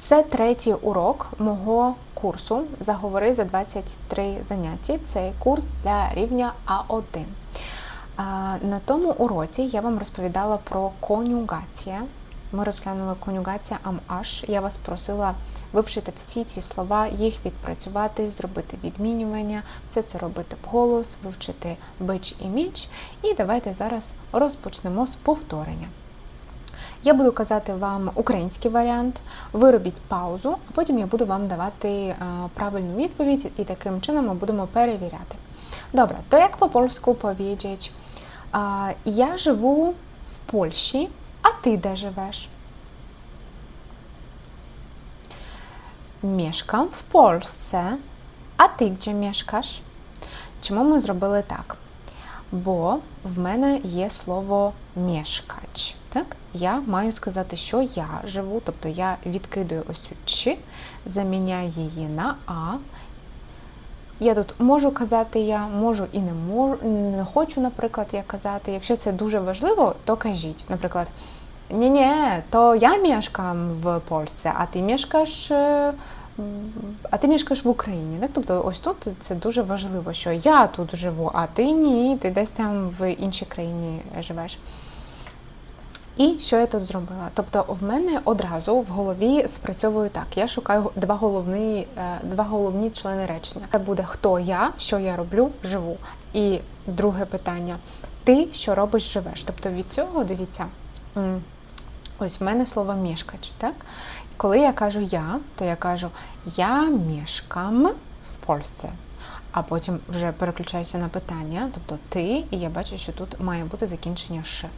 Це третій урок мого курсу Заговори за 23 заняття. Це курс для рівня А1. На тому уроці я вам розповідала про конюгація. Ми розглянули конюгація ам-аш. Я вас просила вивчити всі ці слова, їх відпрацювати, зробити відмінювання, все це робити вголос, вивчити бич і міч. І давайте зараз розпочнемо з повторення. Я буду казати вам український варіант, ви робіть паузу, а потім я буду вам давати е, правильну відповідь, і таким чином ми будемо перевіряти. Добре, то як по польську? А, Я живу в Польщі, а ти де живеш? Mieszkam w Polsce, а ти де mieszkasz? Чому ми зробили так? Бо в мене є слово мешкач. Так? Я маю сказати, що я живу, тобто я відкидаю ось цю чи, заміняю її на а. Я тут можу казати я, можу і не можу, не хочу, наприклад, я казати. Якщо це дуже важливо, то кажіть. Наприклад, ні ні то я мешкам в Польщі, а ти мешкаєш е, а ти мешкаєш в Україні. Так? Тобто ось тут це дуже важливо, що я тут живу, а ти ні, ти десь там в іншій країні живеш. І що я тут зробила? Тобто, в мене одразу в голові спрацьовую так. Я шукаю два головні, е, два головні члени речення. Це буде хто я, що я роблю, живу. І друге питання: ти що робиш, живеш. Тобто від цього дивіться. Ось в мене слово мішкач, так? Коли я кажу я, то я кажу я мешкам в Польщі. А потім вже переключаюся на питання, тобто ти, і я бачу, що тут має бути закінчення ш.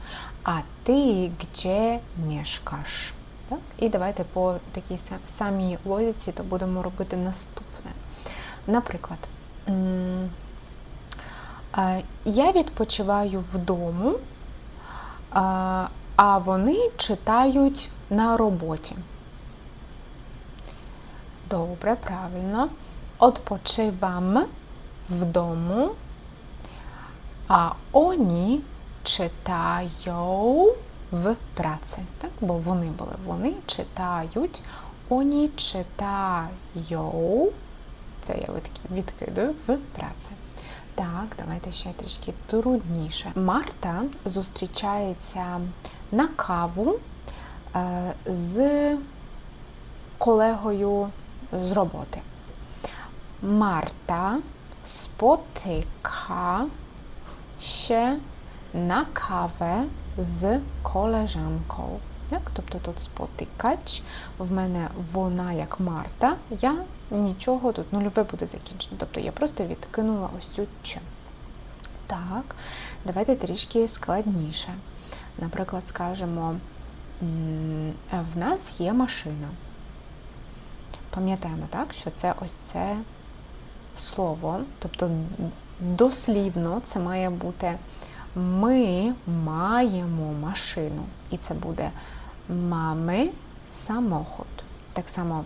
А ти де мешкаш? Так? І давайте по такій самій логіці то будемо робити наступне. Наприклад, я відпочиваю вдому, а, вони читають на роботі. Добре, правильно. Odpoczywam w domu, a oni в праці. Так? Бо вони були. Вони читають, вони читаją. Це я відки- відкидаю в праці. Так, давайте ще трішки трудніше. Марта зустрічається на каву е, з колегою з роботи. Marta spotyka się na kawę з koleżanką. Так? Тобто тут спотикач, в мене вона як Марта, я нічого тут нульове буде закінчено. Тобто я просто відкинула ось цю ч. Так, давайте трішки складніше. Наприклад, скажемо, в нас є машина. Пам'ятаємо, так, що це ось це слово, тобто дослівно це має бути ми маємо машину. І це буде мами самохід. Так само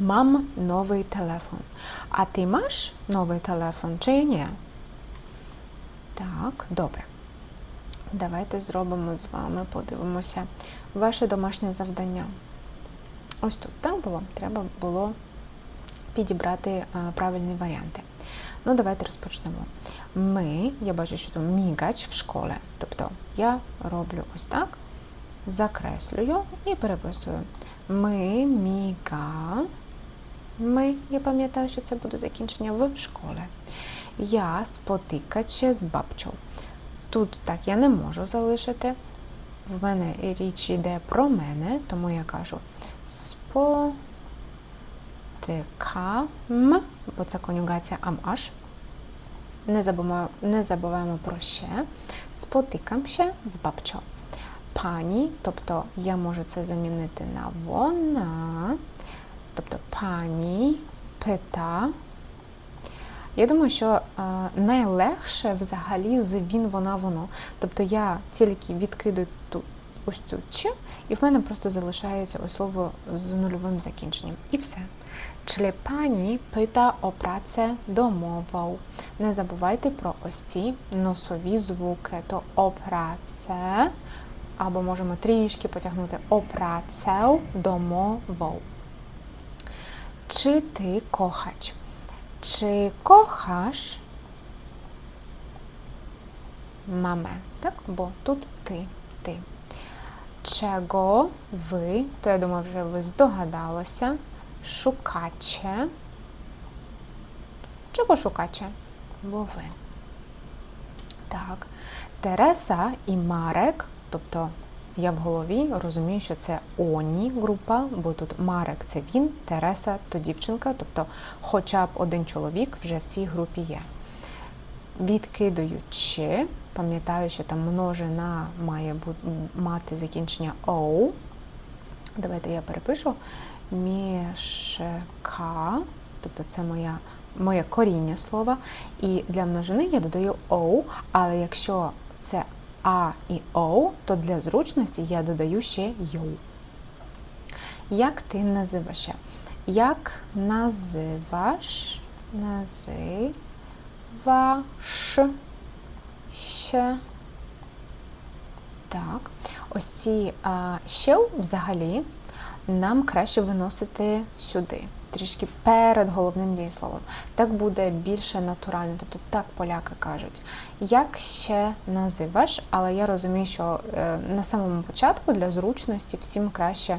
мам новий телефон. А ти маєш новий телефон чи ні? Так, добре. Давайте зробимо з вами, подивимося ваше домашнє завдання. Ось тут так було. Треба було підібрати е, правильні варіанти. Ну, давайте розпочнемо. Ми, я бачу, що тут мігач в школі. Тобто я роблю ось так, закреслюю і переписую. Ми міга. Ми, я пам'ятаю, що це буде закінчення в школі. Я спотикаче з бабчою. Тут так я не можу залишити. В мене річ йде про мене, тому я кажу спотикам, бо це конюгація ам-аш. Не забуваємо, не забуваємо про ще. Спотикам ще з бабчо. Пані, тобто я можу це замінити на вона. Тобто пані пита. Я думаю, що е, найлегше взагалі з він, вона, воно. Тобто я тільки відкидаю ту ось цю ч, і в мене просто залишається ось слово з нульовим закінченням. І все. Czyli pani pyta o pracę domową. Не забувайте про ось ці носові звуки. То о працę або можемо трішки потягнути опрацеł domową. Чи ти кохач? Чи кохаш мамę? Так? Бо тут ти, ти. Czego ви, то я думаю, вже ви здогадалися, шукаче. Чого шукаче? Бо ви. Так. Тереса і Марек, тобто я в голові розумію, що це Оні група, бо тут Марек це він, Тереса то дівчинка, тобто хоча б один чоловік вже в цій групі є. Відкидаючи, пам'ятаю, що там множина має мати закінчення оу. Давайте я перепишу. Мішка, тобто це моя, моє коріння слова. І для множини я додаю оу, але якщо це а і оу, то для зручності я додаю ще йоу. Як ти називаєш? Як називаш? Називаш ще. Так, ось ці ще взагалі нам краще виносити сюди, трішки перед головним дієсловом. Так буде більше натурально, тобто так поляки кажуть. Як ще називаш, але я розумію, що е, на самому початку для зручності всім краще,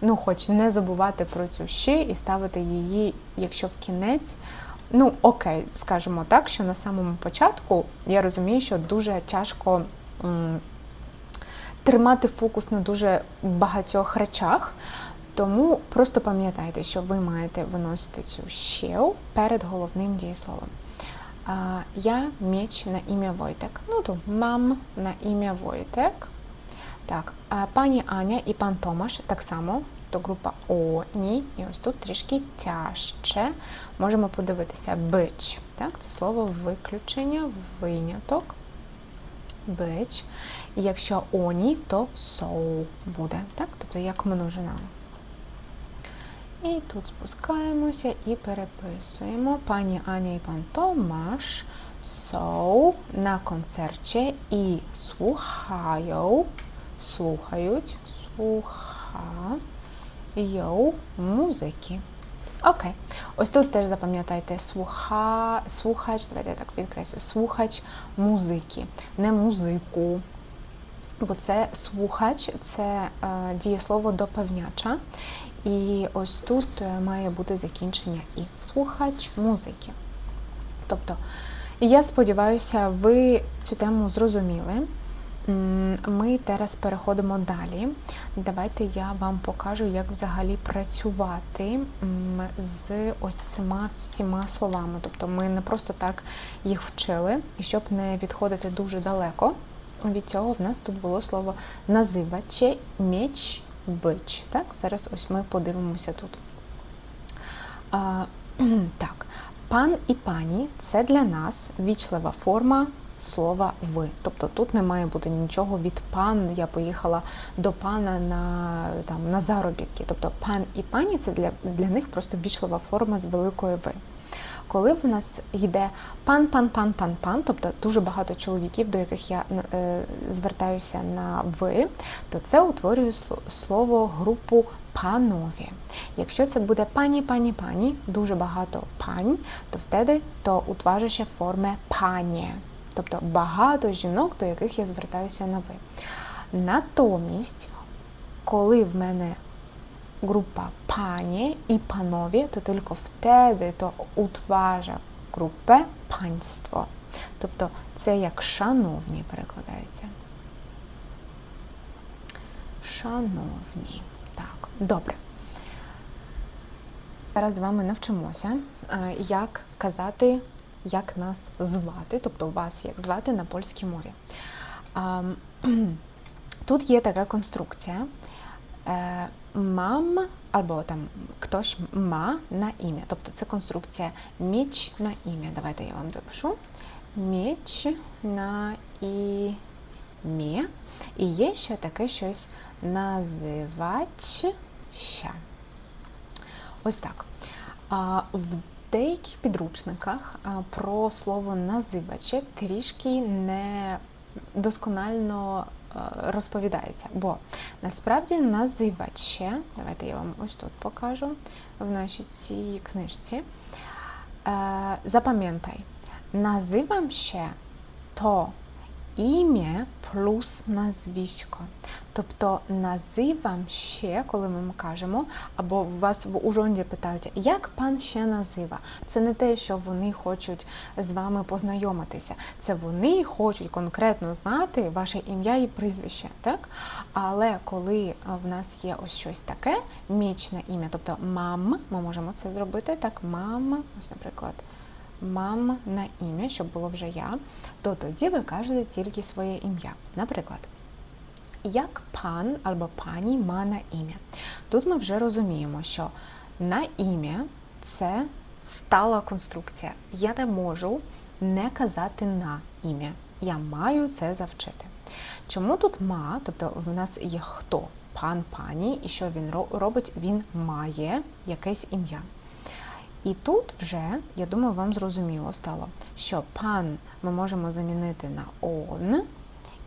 ну, хоч не забувати про цю ще і ставити її, якщо в кінець. Ну, окей, скажімо так, що на самому початку я розумію, що дуже тяжко тримати фокус на дуже багатьох речах. Тому просто пам'ятайте, що ви маєте виносити цю ще перед головним дієсловом. Я меч на ім'я Войтек. Ну то мам на ім'я Войтек. Так, пані Аня і пан Томаш так само, то група Оні. І ось тут трішки тяжче. Можемо подивитися бич. Так, це слово виключення, виняток. Бич. І якщо оні, то соу буде. Так? Тобто як множина. І тут спускаємося і переписуємо. Пані Аня і пан Томаш są на концерті і слухають, слухають, слухають музики. Окей. Ось тут теж запам'ятайте слуха, слухач, давайте я так підкреслю, слухач музики, не музику. Бо це слухач, це е, дієслово допевняча. І ось тут е, має бути закінчення і слухач музики. Тобто, я сподіваюся, ви цю тему зрозуміли. Ми зараз переходимо далі. Давайте я вам покажу, як взагалі працювати з ось цими всіма словами. Тобто ми не просто так їх вчили, і щоб не відходити дуже далеко від цього, в нас тут було слово називаче, меч, бич. Так, зараз ось ми подивимося тут. А, так, пан і пані це для нас вічлива форма слова ви. Тобто тут не має бути нічого від пан. Я поїхала до пана на там на заробітки. Тобто пан і пані це для, для них просто вічлива форма з великої ви. Коли в нас йде пан, пан, пан, пан, пан, тобто дуже багато чоловіків, до яких я е, звертаюся на ви, то це утворює слово групу панові. Якщо це буде пані, пані, пані, дуже багато пань, то втеді то утворює форми пані. Тобто багато жінок, до яких я звертаюся на ви. Натомість, коли в мене група пані і панові, то тільки вtedy то утворя групи панство. Тобто це як шановні перекладається. Шановні. Так, добре. Зараз з вами навчимося, е, як казати, як нас звати, тобто вас як звати на польській мові. Тут є така конструкція. Е, Мам або там хтось ма на ім'я. Тобто це конструкція міч на ім'я. Давайте я вам запишу. Міч на ім'я. І є ще таке щось називач ще. Ось так. Деяких підручниках про слово називаче трішки не досконально розповідається. Бо насправді називаче, давайте я вам ось тут покажу в нашій цій книжці. Е, Запам'ятай, називам ще то ім'я плюс назвісько. Тобто називам ще, коли ми кажемо, або вас в уронді питають, як пан ще назива? Це не те, що вони хочуть з вами познайомитися. Це вони хочуть конкретно знати ваше ім'я і прізвище. так? Але коли в нас є ось щось таке, мічне ім'я, тобто мам, ми можемо це зробити так, мам, ось, наприклад мам на ім'я, щоб було вже я, то тоді ви кажете тільки своє ім'я. Наприклад, як пан або пані ма на ім'я. Тут ми вже розуміємо, що на ім'я це стала конструкція. Я не можу не казати на ім'я. Я маю це завчити. Чому тут ма, тобто в нас є хто? Пан, пані, і що він робить? Він має якесь ім'я. І тут вже, я думаю, вам зрозуміло стало, що пан ми можемо замінити на он.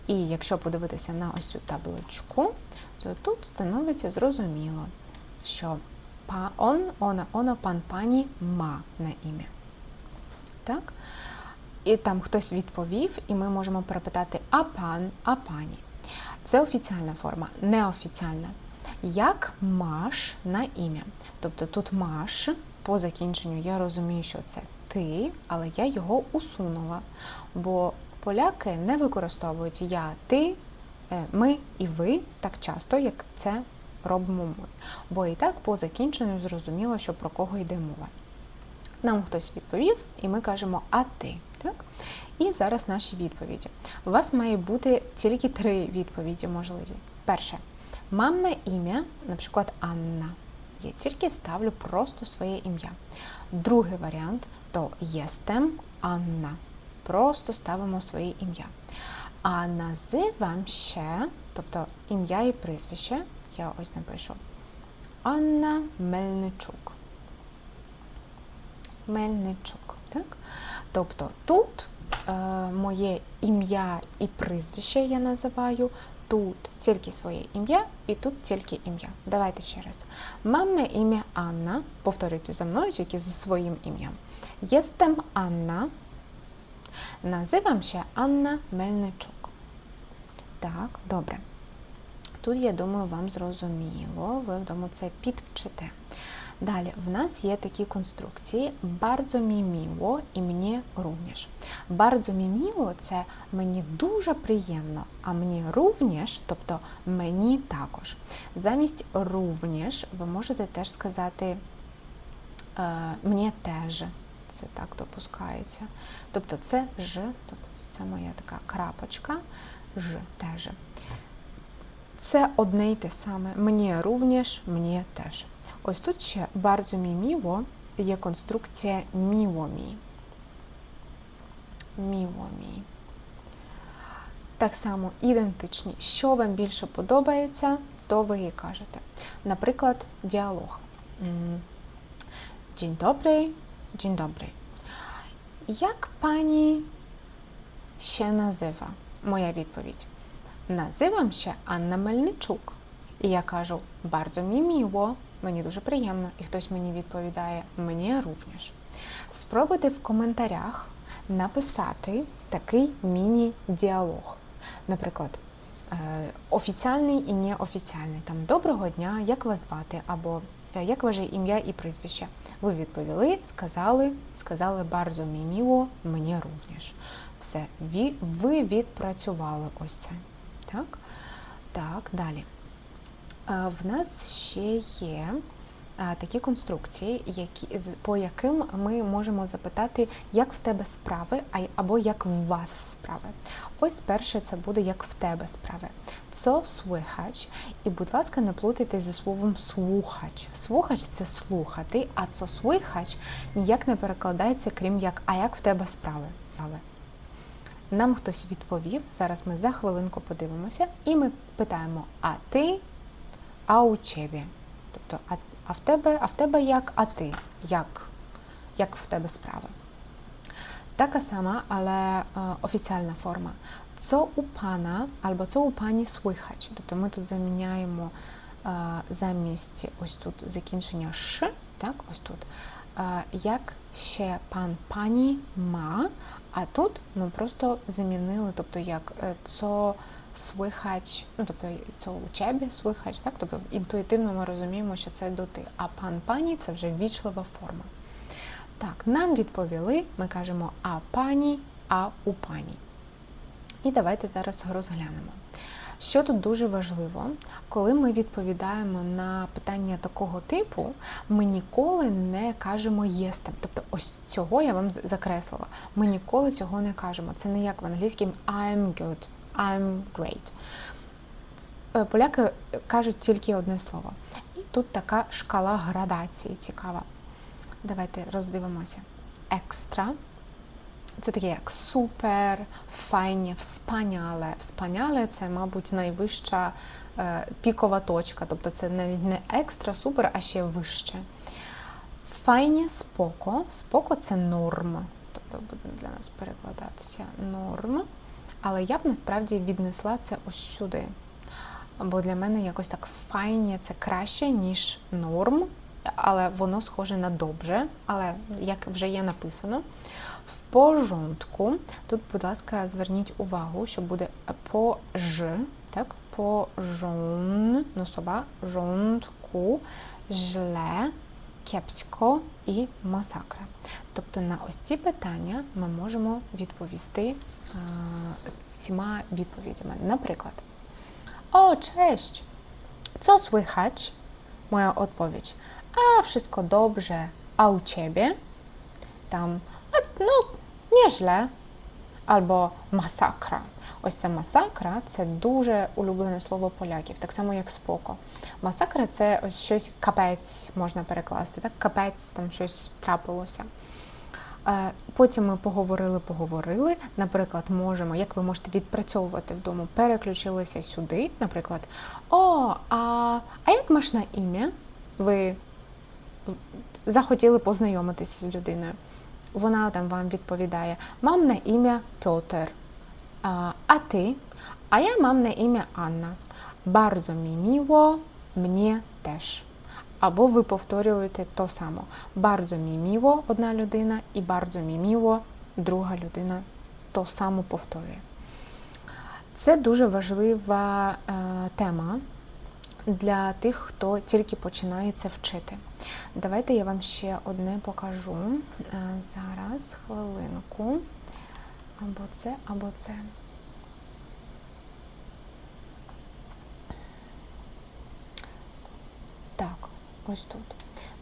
І якщо подивитися на ось цю табличку, то тут становиться зрозуміло, що он, она, она, пан, пані ма на ім'я. Так? І там хтось відповів, і ми можемо перепитати а пан, а пані. Це офіціальна форма, неофіціальна. Як маш на ім'я. Тобто тут маш по закінченню я розумію, що це ти, але я його усунула. Бо поляки не використовують я, ти, е, ми і ви так часто, як це робимо ми. Бо і так по закінченню зрозуміло, що про кого йде мова. Нам хтось відповів, і ми кажемо а ти. Так? І зараз наші відповіді. У вас має бути тільки три відповіді можливі. Перше, мамне ім'я, наприклад, Анна. Я тільки ставлю просто своє ім'я. Другий варіант то єстем Анна. Просто ставимо своє ім'я. А називам ще, тобто ім'я і прізвище, я ось напишу Анна Мельничук. Мельничук. Так? Тобто тут е, моє ім'я і прізвище я називаю, тут тільки своє ім'я і тут тільки ім'я. Давайте ще раз. Мамне ім'я Анна. Повторюйте за мною тільки зі своїм ім'ям. Єстем Анна. Називам ще Анна Мельничук. Так, добре. Тут, я думаю, вам зрозуміло, ви вдома це підвчите. Далі, в нас є такі конструкції bardzo miło і мені również. Bardzo mi це мені дуже приємно, а мені również, тобто мені також. Замість również ви можете теж сказати е, мені теж. Це так допускається. Тобто це ж, тобто це моя така крапочка, ж теж. Це одне й те саме. Мені również, мені теж. Ось тут ще bardzo mi miło є конструкція miło mi. Так само ідентичні. Що вам більше подобається, то ви і кажете. Наприклад, діалог. Dzień dobry, dzień dobry. Як пані ще назива? Моя відповідь. Називам ще Анна Мельничук. І я кажу, bardzo mi miło, мені дуже приємно, і хтось мені відповідає, мені również. Спробуйте в коментарях написати такий міні-діалог. Наприклад, е, офіціальний і неофіціальний. Там Доброго дня, як вас звати, або е, як ваше ім'я і прізвище. Ви відповіли, сказали, сказали bardzo mi мені również. Все, ви відпрацювали ось це. Так, так, далі. В нас ще є такі конструкції, які, по яким ми можемо запитати, як в тебе справи, або як в вас справи. Ось перше це буде як в тебе справи. Це слухач. І, будь ласка, не плутайте зі словом слухач. Слухач це слухати, а це слухач ніяк не перекладається, крім як а як в тебе справи. Нам хтось відповів, зараз ми за хвилинку подивимося, і ми питаємо: а ти? А у тебе. Тобто, а, а в тебе а в тебе як, а ти? Як? Як в тебе справи? Така сама, але е, офіціальна форма. co u pana або co у пані słychać. Тобто ми тут заміняємо е, замість ось тут закінчення ш, так, ось тут. Е, як ще пан пані ма, а тут ми просто замінили, тобто як е, co ну тобто co у ciebie słychać, так, тобто інтуїтивно ми розуміємо, що це до ти, а пан пані це вже вічлива форма. Так, нам відповіли, ми кажемо а пані, а у пані. І давайте зараз розглянемо. Що тут дуже важливо, коли ми відповідаємо на питання такого типу, ми ніколи не кажемо єстем. Тобто, ось цього я вам закреслила. Ми ніколи цього не кажемо. Це не як в англійській I'm good, I'm great. Е, Поляки кажуть тільки одне слово. І тут така шкала градації цікава. Давайте роздивимося. Екстра. Це таке як супер, файні, вспаняле. Вспаняле це, мабуть, найвища е, пікова точка. Тобто це навіть не екстра, супер, а ще вище. Файні споко. Споко це норм. Тобто буде для нас перекладатися норм. Але я б насправді віднесла це ось сюди. Бо для мене якось так файні це краще, ніж норм, але воно схоже на добре, але як вже є написано. В порządku, тут, будь ласка, зверніть увагу, що буде по ж, так, порząd, носова, rządku, źle, кепсько і масакра. Тобто на ось ці питання ми можемо відповісти цими відповідями. Наприклад, o, cześć! Co słychać? Moja odpowiedź. A, wszystko dobrze. A u ciebie? Tam, a, no, nieźle. Albo masakra. Ось це масакра це дуже улюблене слово поляків, так само як споко. Масакра це ось щось капець можна перекласти. Так, капець там щось трапилося. Е, Потім ми поговорили, поговорили. Наприклад, можемо, як ви можете відпрацьовувати вдома, переключилися сюди. Наприклад, о, а, а як маш на ім'я? Ви захотіли познайомитися з людиною. Вона там вам відповідає: Мам на ім'я Пьотер. А, а ти? А я мам на ім'я Анна. Mi miło, mnie теж. Або ви повторюєте то само. Mi miło одна людина і mi miło друга людина то само повторює. Це дуже важлива е, тема для тих, хто тільки починає це вчити. Давайте я вам ще одне покажу. Е, зараз, хвилинку. Або це, або це. Так, ось тут.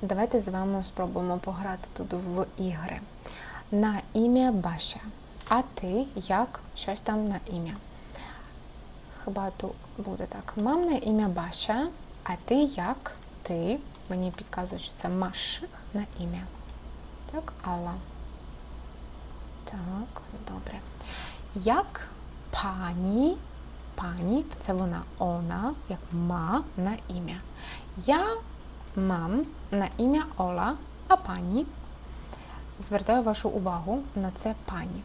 Давайте з вами спробуємо пограти тут в ігри. На ім'я Баша. А ти як щось там на ім'я? Хіба тут буде так. Мам на ім'я Баша, а ти як? Ти. Мені підказує, що це Маш на ім'я. Так, Алла. Так, добре. Як пані, пані, то це вона она, як ма на ім'я. Я мам на ім'я Ола, а пані. Звертаю вашу увагу на це пані.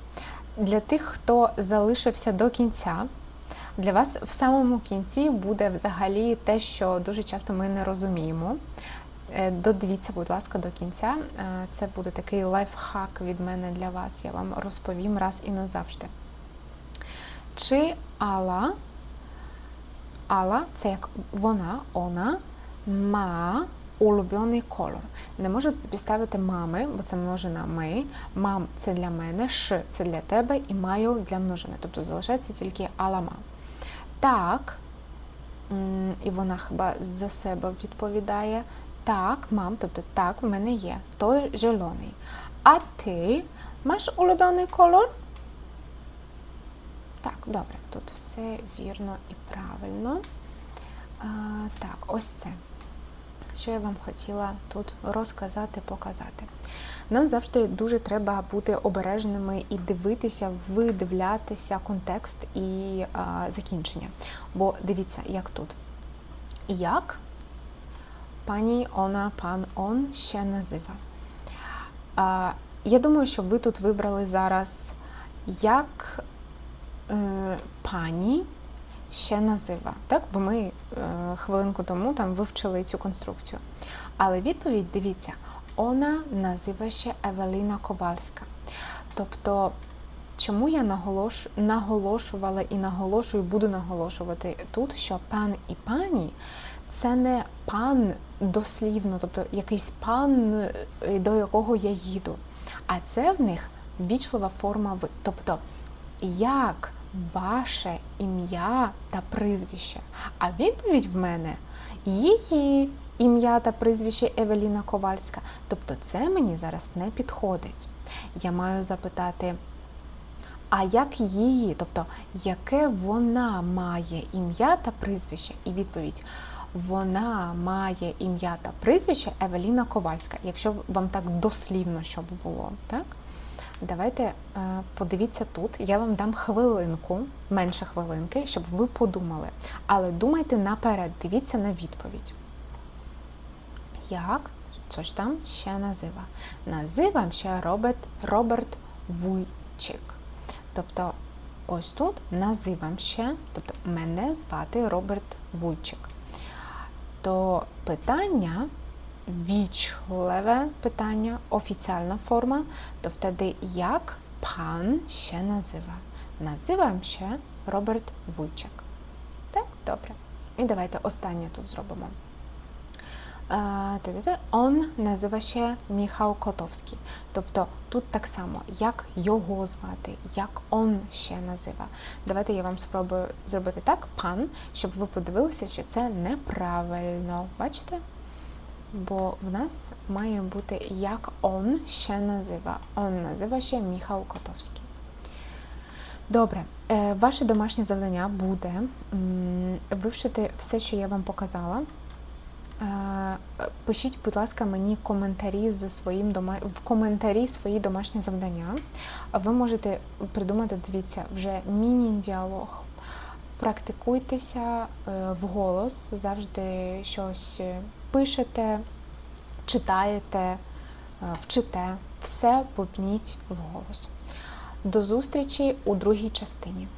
Для тих, хто залишився до кінця, для вас в самому кінці буде взагалі те, що дуже часто ми не розуміємо. Додивіться, будь ласка, до кінця. Це буде такий лайфхак від мене для вас. Я вам розповім раз і назавжди. Чи Алла, Алла це як вона, она, ма улюблений колор. Не можу тут підставити мами, бо це множина ми. Мам це для мене, ш це для тебе і маю для множини. Тобто залишається тільки алама. Так, і вона хіба за себе відповідає. Так, мам, тобто так, в мене є. Той зелений. А ти маєш улюблений колор? Так, добре, тут все вірно і правильно. А, так, ось це. Що я вам хотіла тут розказати, показати. Нам завжди дуже треба бути обережними і дивитися, видивлятися контекст і а, закінчення. Бо дивіться, як тут. Як пані она, пан он ще назива. А, я думаю, що ви тут вибрали зараз, як е, пані ще назива. Так? Бо ми е, хвилинку тому там вивчили цю конструкцію. Але відповідь, дивіться, вона назива ще Евеліна Ковальська. Тобто, чому я наголош... наголошувала і наголошую, буду наголошувати тут, що пан і пані це не пан дослівно, тобто якийсь пан, е, до якого я їду. А це в них вічлива форма ви. Тобто, як ваше ім'я та прізвище? А відповідь в мене її ім'я та прізвище Евеліна Ковальська. Тобто це мені зараз не підходить. Я маю запитати, а як її, тобто яке вона має ім'я та прізвище? І відповідь. Вона має ім'я та прізвище Евеліна Ковальська, якщо вам так дослівно щоб було, так? Давайте е, подивіться тут. Я вам дам хвилинку, менше хвилинки, щоб ви подумали. Але думайте наперед, дивіться на відповідь. Як? Co ж там ще назива? Називам ще Роберт, Роберт Вуйчик. Тобто, ось тут називам ще, тобто мене звати Роберт Вуйчик. То питання, вічливе питання, офіціальна форма, то втedy як пан ще назива? Називам ще Роберт Вуйчик. Так, добре. І давайте останнє тут зробимо. Е, Он називає ще Міхал Котовський. Тобто тут так само, як його звати, як он ще назива. Давайте я вам спробую зробити так, пан, щоб ви подивилися, що це неправильно. Бачите? Бо в нас має бути як он ще назива. Он назива ще Міхал Котовський. Добре, Е, ваше домашнє завдання буде вивчити все, що я вам показала. Е, Пишіть, будь ласка, мені коментарі за своїм дома... в коментарі свої домашні завдання. Ви можете придумати, дивіться, вже міні-діалог. Практикуйтеся е, вголос, завжди щось пишете, читаєте, е, вчите, все попніть вголос. До зустрічі у другій частині.